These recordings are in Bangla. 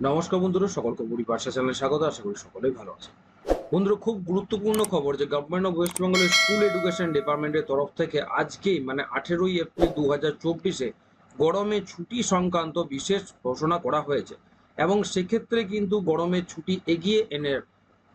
নমস্কার বন্ধুরা, সকলকে বুড়ি পাশা চ্যানেলে স্বাগত, আশা করি সকলেই ভালো আছে বন্ধুরা, খুব গুরুত্বপূর্ণ খবর যে গভর্নমেন্ট অফ ওয়েস্ট বেঙ্গলের স্কুল এডুকেশন ডিপার্টমেন্টের তরফ থেকে আজকেই মানে আঠেরোই এপ্রিল দু হাজার চব্বিশে গরমে ছুটি সংক্রান্ত বিশেষ ঘোষণা করা হয়েছে। এবং সেক্ষেত্রে কিন্তু গরমের ছুটি এগিয়ে এনে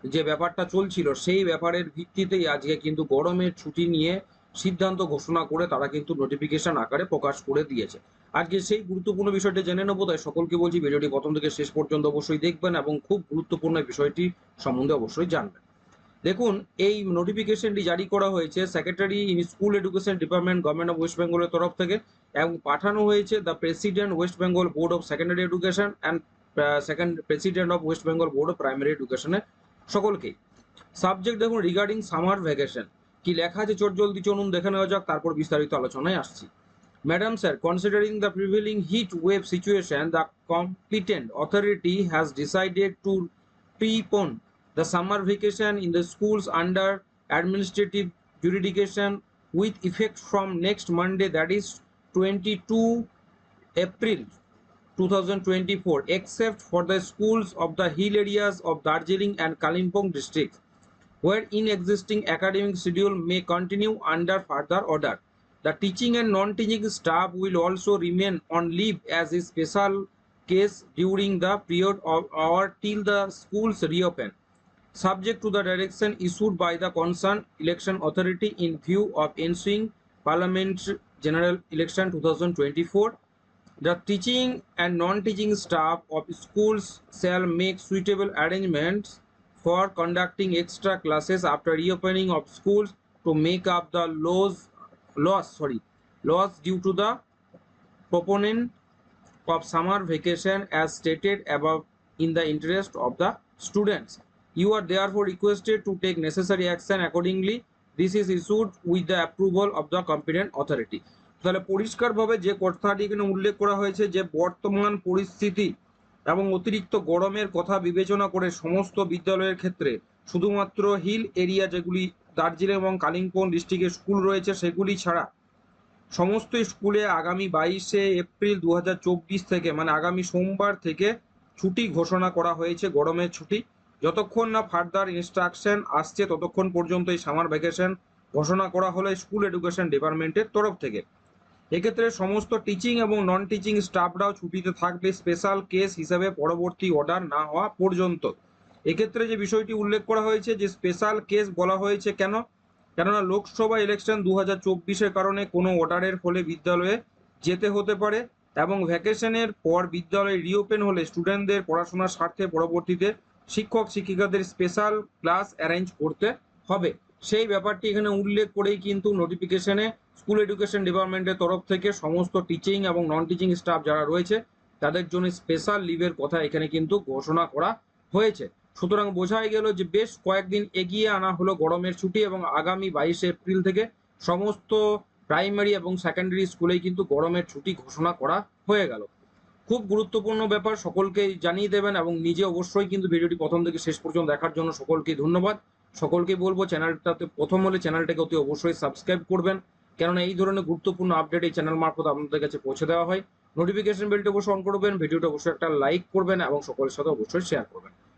যে ব্যাপারটা চলছিল, সেই ব্যাপারের ভিত্তিতেই আজকে কিন্তু গরমের ছুটি নিয়ে সিদ্ধান্ত ঘোষণা করে তারা কিন্তু নোটিফিকেশন আকারে প্রকাশ করে দিয়েছে। আজকে সেই গুরুত্বপূর্ণ বিষয়টি জেনে নেব। তাই সকলকে বলছি, ভিডিওটি প্রথম থেকে শেষ পর্যন্ত অবশ্যই দেখবেন এবং খুব গুরুত্বপূর্ণ বিষয়টি সম্বন্ধে অবশ্যই জানবেন। দেখুন, এই নোটিফিকেশনটি জারি করা হয়েছে secretary in school education department government of West বেঙ্গলের তরফ থেকে এবং পাঠানো হয়েছে the president West Bengal board of secondary education and second president of West Bengal board of primary এডুকেশনের সকলকেই। সাবজেক্ট দেখুন রিগার্ডিং সামার ভ্যাকেশন কি লেখা আছে, চট জলদি চলুন দেখে নেওয়া যাক, তারপর বিস্তারিত আলোচনায় আসছি। Madam Sir, considering the prevailing heat wave situation, the competent authority has decided to prepone the summer vacation in the schools under administrative jurisdiction with effect from next Monday, that is 22 April 2024, except for the schools of the hill areas of Darjeeling and Kalimpong districts, where in existing academic schedule may continue under further order. The teaching and non-teaching staff will also remain on leave as a special case during the period of or till the schools reopen, subject to the direction issued by the concerned election authority in view of ensuing Parliament General Election 2024. The teaching and non-teaching staff of schools shall make suitable arrangements for conducting extra classes after reopening of schools to make up the loss loss sorry loss due to the proponent of summer vacation as stated above in the interest of the students you are therefore requested to take necessary action accordingly this is issued with the approval of the competent authority তাহলে পরিষ্কারভাবে যে কথাটি এখানে উল্লেখ করা হয়েছে যে বর্তমান পরিস্থিতি এবং অতিরিক্ত গরমের কথা বিবেচনা করে সমস্ত বিদ্যালয়ের ক্ষেত্রে শুধুমাত্র হিল এরিয়া যেগুলি দার্জিলিং এবং কালিম্পং ডিস্ট্রিক্টের স্কুল রয়েছে, সেগুলি ছাড়া সমস্ত স্কুলে আগামী বাইশে এপ্রিল দু হাজার চব্বিশ থেকে মানে আগামী সোমবার থেকে ছুটি ঘোষণা করা হয়েছে, গরমের ছুটি। যতক্ষণ না ফার্দার ইনস্ট্রাকশন আসছে, ততক্ষণ পর্যন্ত এই সামার ভ্যাকেশন ঘোষণা করা হলো স্কুল এডুকেশন ডিপার্টমেন্টের তরফ থেকে। এক্ষেত্রে সমস্ত টিচিং এবং নন টিচিং স্টাফরাও ছুটিতে থাকবে। স্পেশাল কেস হিসাবে পরবর্তী অর্ডার না হওয়া পর্যন্ত। এক্ষেত্রে যে বিষয়টি উল্লেখ করা হয়েছে, যে স্পেশাল কেস বলা হয়েছে কেন? কেননা লোকসভা ইলেকশন দু হাজার কারণে কোনো অর্ডারের ফলে বিদ্যালয়ে যেতে হতে পারে এবং ভ্যাকেশনের পর বিদ্যালয় রিওপেন হলে স্টুডেন্টদের পড়াশোনার স্বার্থে পরবর্তীতে শিক্ষক শিক্ষিকাদের স্পেশাল ক্লাস অ্যারেঞ্জ করতে হবে। সেই ব্যাপারটি এখানে উল্লেখ করেই কিন্তু নোটিফিকেশনে স্কুল এডুকেশন ডিপার্টমেন্টের তরফ থেকে সমস্ত টিচিং এবং নন টিচিং স্টাফ যারা রয়েছে, তাদের জন্য স্পেশাল লিভের কথা এখানে কিন্তু ঘোষণা করা হয়েছে। সুতরাং বোঝাই গেল যে বেশ কয়েকদিন এগিয়ে আনা হলো গরমের ছুটি এবং আগামী বাইশে এপ্রিল থেকে সমস্ত প্রাইমারি এবং সেকেন্ডারি স্কুলেই কিন্তু গরমের ছুটি ঘোষণা করা হয়ে গেল। খুব গুরুত্বপূর্ণ ব্যাপার সকলকে জানিয়ে দেবেন এবং নিজে অবশ্যই কিন্তু ভিডিওটি প্রথম থেকে শেষ পর্যন্ত দেখার জন্য সকলকে ধন্যবাদ। সকলকে বলব, চ্যানেলটাতে প্রথম হলে চ্যানেলটাকে অতি অবশ্যই সাবস্ক্রাইব করবেন। কেননা এই ধরনের গুরুত্বপূর্ণ আপডেট এই চ্যানেল মারফত আপনাদের কাছে পৌঁছে দেওয়া হয়। নোটিফিকেশন বেলটি অবশ্যই অন করবেন ভিডিওটা অবশ্যই একটা লাইক করবেন এবং সকলের সাথে অবশ্যই শেয়ার করবেন।